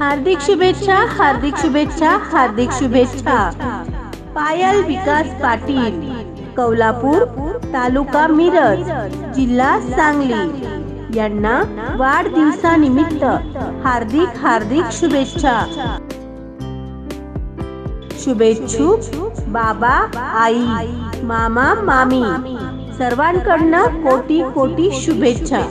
हार्दिक शुभेच्छा हार्दिक शुभेच्छा हार्दिक शुभेच्छा. पायल विकास पाटील कौलापूर तालुका मिरज जिल्हा सांगली. यांना वाढदिवसानिमित्त हार्दिक हार्दिक शुभेच्छा. शुभेच्छुक बाबा आई मामा मामी. सर्वांकडनं कोटी कोटी शुभेच्छा.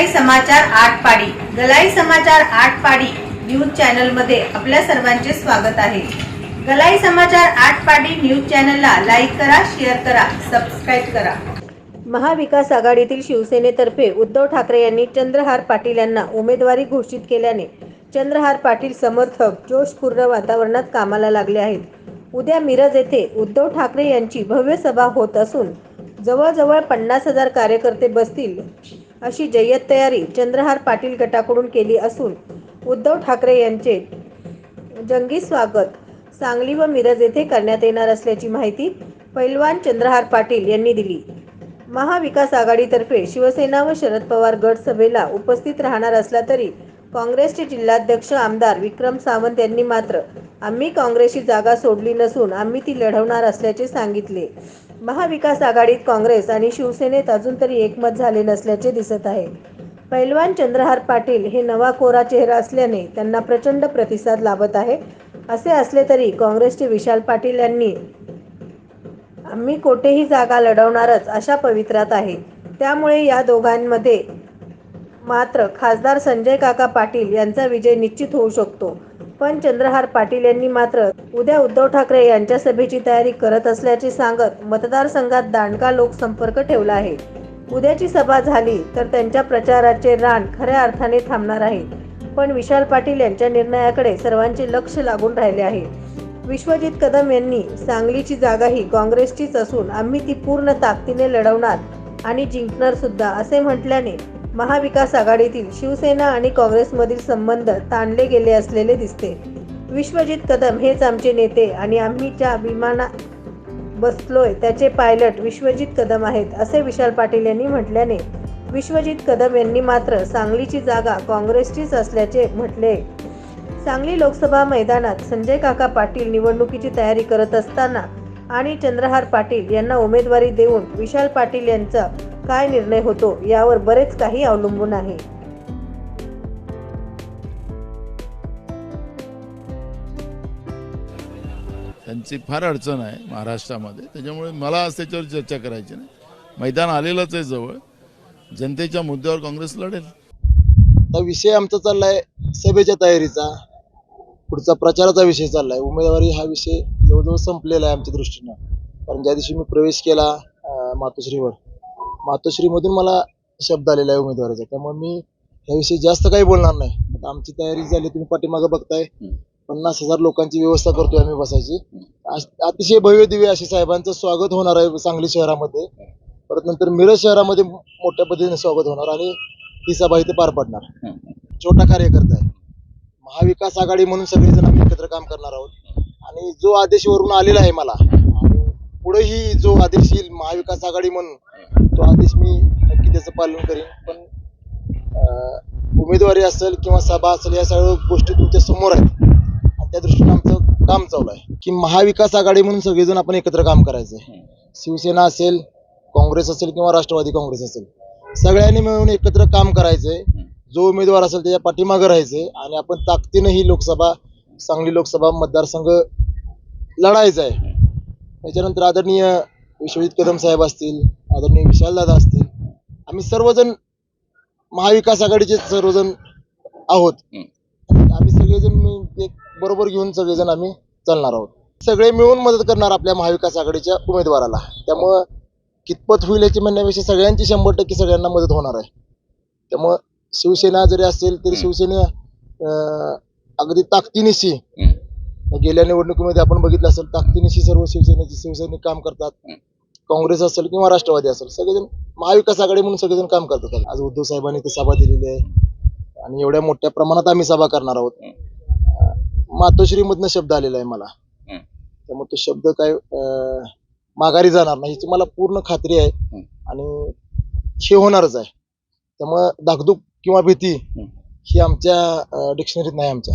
गलाई समाचार आठ पाडी गलाई समाचार आठ पाडी न्यूज चॅनलमध्ये आपल्या सर्वांचे स्वागत आहे. गलाई समाचार आठ पाडी न्यूज चॅनलला लाईक करा शेअर करा सबस्क्राईब करा. महाविकास आघाडीतील शिवसेनेतर्फे उद्धव ठाकरे यांनी चंद्रहार पाटील यांना उमेदवारी घोषित केल्याने चंद्रहार पाटील समर्थक जोशपूर्ण वातावरणात कामाला लागले आहेत. उद्या मिरज येथे उद्धव ठाकरे यांची भव्य सभा होत असून जवळजवळ पन्नास हजार कार्यकर्ते बसतील. अशी जय्यत तयारी चंद्रहार पाटील गटाकडून केली असून उद्धव ठाकरे यांचे जंगी स्वागत सांगली व मिरज येथे करण्यात येणार असल्याची माहिती पैलवान चंद्रहार पाटील यांनी दिली. महाविकास आघाडीतर्फे शिवसेना व शरद पवार गट सभेला उपस्थित राहणार असला तरी काँग्रेसचे जिल्हाध्यक्ष आमदार विक्रम सावंत यांनी मात्र आम्ही काँग्रेसची जागा सोडली नसून आम्ही ती लढवणार असल्याचे सांगितले. महाविकास आघाडीत काँग्रेस आणि शिवसेनेत अजून तरी एकमत झाले नसल्याचे दिसत आहे. पैलवान चंद्रहार पाटील हे नवा कोरा चेहरा असल्याने त्यांना प्रचंड प्रतिसाद लाभत आहे. असे असले तरी काँग्रेसचे विशाल पाटील यांनी आम्ही कोठेही जागा लढवणारच अशा पवित्रात आहे. त्यामुळे या दोघांमध्ये मात्र खासदार संजय काका पाटील यांचा विजय निश्चित होऊ शकतो. पण चंद्रहार पाटील यांनी मात्र उद्या उद्धव ठाकरे यांच्या सभेची तयारी करत असल्याचे सांगत मतदारसंघात दांडका लोकसंपर्क ठेवला आहे. उद्याची सभा झाली तर त्यांच्या प्रचाराचे रान खऱ्या अर्थाने थांबणार आहे. पण विशाल पाटील यांच्या निर्णयाकडे सर्वांचे लक्ष लागून राहिले आहे. विश्वजित कदम यांनी सांगलीची जागाही काँग्रेसचीच असून आम्ही ती पूर्ण ताकदीने लढवणार आणि जिंकणार सुद्धा असे म्हटल्याने महाविकास आघाडीतील शिवसेना आणि काँग्रेसमधील संबंध ताणले गेले असलेले दिसते. विश्वजित कदम हेच आमचे नेते आणि आम्ही ज्या विमाना बसलोय त्याचे पायलट विश्वजित कदम आहेत असे विशाल पाटील यांनी म्हटल्याने विश्वजित कदम यांनी मात्र सांगलीची जागा काँग्रेसचीच असल्याचे म्हटले. सांगली लोकसभा मैदानात संजय काका पाटील निवडणुकीची तयारी करत असताना आणि चंद्रहार पाटील यांना उमेदवारी देऊन विशाल पाटील यांचा काय निर्णय होतो यावर बरेच काही अवलंबून आहे. त्यांची फार अडचण आहे महाराष्ट्रामध्ये. त्याच्यामुळे मला आज त्याच्यावर चर्चा करायची नाही. मैदान आलेलंच आहे जवळ. जनतेच्या मुद्द्यावर काँग्रेस लढेल. आता विषय आमचा चाललाय सभेच्या तयारीचा. पुढचा प्रचाराचा विषय चाललाय. उमेदवारी हा विषय जवळजवळ संपलेला आहे आमच्या दृष्टीनं. कारण ज्या दिवशी मी प्रवेश केला मातोश्रीवर मातोश्रीमधून मला शब्द आलेला आहे उमेदवाराचा. त्यामुळे मी ह्याविषयी जास्त काही बोलणार नाही. आमची तयारी झाली तुम्ही पाठीमागं बघताय. पन्नास हजार लोकांची व्यवस्था करतोय आम्ही बसायची. अतिशय भव्य दिव्य असे साहेबांचं स्वागत होणार आहे सांगली शहरामध्ये. परत नंतर मिरज शहरामध्ये मोठ्या पद्धतीने स्वागत होणार आणि ही सभा इथे पार पडणार. छोटा कार्यकर्ता आहे. महाविकास आघाडी म्हणून सगळेजण आम्ही एकत्र काम करणार आहोत. आणि जो आदेश वरून आलेला आहे मला आणि पुढेही जो आदेश येईल महाविकास आघाडी म्हणून तो आदेश मी नक्की त्याचं पालन करेन. पण उमेदवारी असेल किंवा सभा असेल या सगळ्या गोष्टी तुमच्यासमोर आहेत. आणि त्या दृष्टीने आमचं काम चालू आहे. की महाविकास आघाडी म्हणून सगळेजण आपण एकत्र काम करायचं आहे. शिवसेना असेल काँग्रेस असेल किंवा राष्ट्रवादी काँग्रेस असेल सगळ्यांनी मिळून एकत्र काम करायचंय. जो उमेदवार असेल त्याच्या पाठीमागं राहायचंय. आणि आपण ताकदीनं ही लोकसभा सांगली लोकसभा मतदारसंघ लढायचा आहे. त्याच्यानंतर आदरणीय विश्वजित कदम साहेब असतील आदरणीय विशालदादा असतील आम्ही सर्वजण महाविकास आघाडीचे सर्वजण आहोत. आम्ही सगळेजण एक बरोबर घेऊन सगळेजण आम्ही चालणार आहोत. सगळे मिळून मदत करणार आपल्या महाविकास आघाडीच्या उमेदवाराला. त्यामुळं कितपत होईल याची म्हणण्यापेक्षा सगळ्यांची शंभर टक्के सगळ्यांना मदत होणार आहे. त्यामुळं शिवसेना जरी असेल तरी शिवसेना अगदी ताकदीनिशी गेल्या निवडणुकीमध्ये आपण बघितलं असेल ताकदीनिशी सर्व शिवसेनेचे शिवसैनिक काम करतात. काँग्रेस असेल किंवा राष्ट्रवादी असेल सगळेजण महाविकास आघाडी म्हणून सगळेजण काम करतात आज उद्धव साहेबांनी इथे सभा दिलेली आहे. आणि एवढ्या मोठ्या प्रमाणात आम्ही सभा करणार आहोत. मातोश्रीमधनं शब्द आलेला आहे मला. त्यामुळे तो शब्द काय माघारी जाणार नाही याची मला पूर्ण खात्री आहे. आणि हे होणारच आहे. त्यामुळं धाकधूक किंवा भीती ही. आमच्या डिक्शनरीत नाही आमच्या.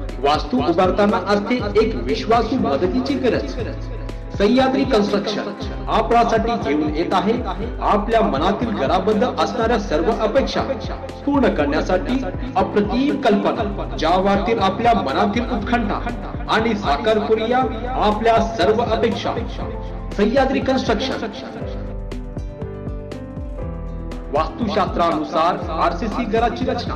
वास्तू उभारताना असते एक विश्वासू मदतीची गरज. सह्याद्री कन्स्ट्रक्शन आपल्यासाठी घेऊन येत आहे. आपल्या मनातील घराबद्दल असणाऱ्या सर्व अपेक्षा पूर्ण करण्यासाठी अप्रतिम कल्पना. ज्या वाटतील आपल्या मनातील उत्खंठा आणि साकार करूया आपल्या सर्व अपेक्षा. सह्याद्री कन्स्ट्रक्शन वास्तुशास्त्रानुसार आरसीसी घराची रचना.